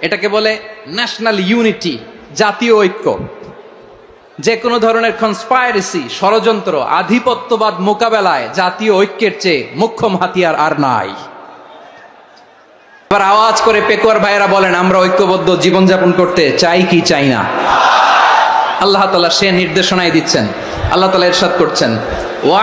এটাকে বলে national unity জাতীয় ঐক্য। যে কোনো ধরনের কনস্পায়ারেসি ষড়যন্ত্র, আধিপত্যবাদ মোকাবেলায় জাতীয় ঐক্যের চেয়ে মুখ্যম হাতিয়ার আর নাই। এবার আওয়াজ করে পেকুয়ার ভাইয়েরা বলেন, আমরা ঐক্যবদ্ধ জীবনযাপন করতে চাই কি চাই না? আল্লাহ তালা সে নির্দেশনায় দিচ্ছেন, আল্লাহ তালা এরশাদ করছেন ওয়া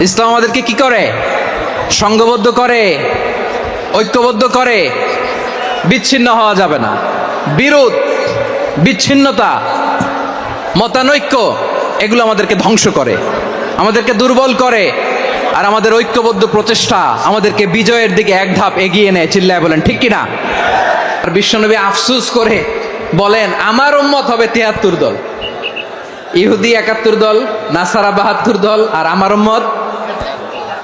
ইসলাম আমাদেরকে কি করে? সংঘবদ্ধ করে, ঐক্যবদ্ধ করে। বিচ্ছিন্ন হওয়া যাবে না। বিরোধ, বিচ্ছিন্নতা, মতানৈক্য, এগুলো আমাদেরকে ধ্বংস করে। আমাদেরকে দুর্বল করে। আর আমাদের ঐক্যবদ্ধ প্রচেষ্টা আমাদেরকে বিজয়ের দিকে এক ধাপ এগিয়ে নেয়, চিল্লায় বলেন, ঠিক কিনা? আর বিশ্বনবী আফসুস করে বলেন, আমার উম্মত হবে তিয়াত্তর দল। ইহুদি একাত্তর দল, নাসারা বাহাত্তর দল, আর আমার উম্মত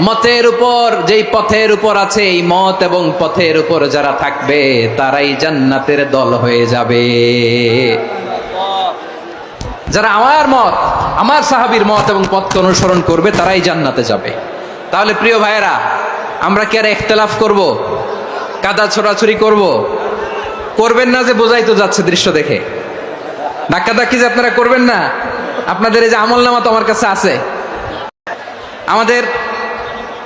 মতের উপর, যেই পথের উপর আছে এই মত এবং পথের উপর যারা থাকবে, তারাই জান্নাতের দল হয়ে যাবে। যারা আমার মত, আমার সাহাবীর মত এবং পথকে অনুসরণ করবে, তারাই জান্নাতে যাবে। তাহলে প্রিয় ভাইয়েরা, আমরা কি আর একতলাফ করব? কাদা ছোড়াছুরি করব? করবেন না যে বোঝাই তো যাচ্ছে দৃশ্য দেখে। ধাক্কা ধাক্কি যে আপনারা করবেন না, আপনাদের এই যে আমল নামা তো আমার কাছে আছে। আমাদের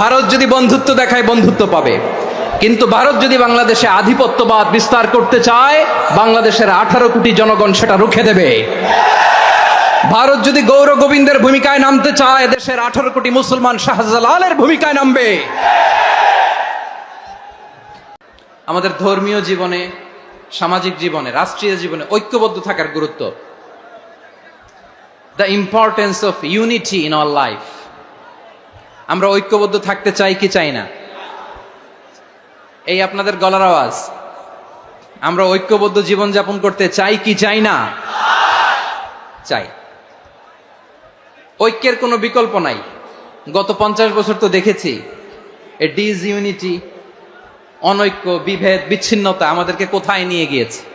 ভারত যদি বন্ধুত্ব দেখায়, বন্ধুত্ব পাবে। কিন্তু ভারত যদি বাংলাদেশে আধিপত্যবাদ বিস্তার করতে চায়, বাংলাদেশের আঠারো কোটি জনগণ সেটা রুখে দেবে। ভারত যদি গৌর গোবিন্দের ভূমিকায় নামতে চায়, দেশের আঠারো কোটি মুসলমান শাহজালালের ভূমিকায় নামবে। আমাদের ধর্মীয় জীবনে, সামাজিক জীবনে, রাষ্ট্রীয় জীবনে ঐক্যবদ্ধ থাকার গুরুত্ব। The importance of unity in our life আমরা ঐক্যবদ্ধ থাকতে চাই কি চাই না? এই আপনাদের গলার আওয়াজ। আমরা ঐক্যবদ্ধ জীবনযাপন করতে চাই কি চাই না? চাই। ঐক্যের কোনো বিকল্প নাই। গত পঞ্চাশ বছর তো দেখেছি ডিজ ইউনিটি অনৈক্য, বিভেদ, বিচ্ছিন্নতা আমাদেরকে কোথায় নিয়ে গিয়েছে?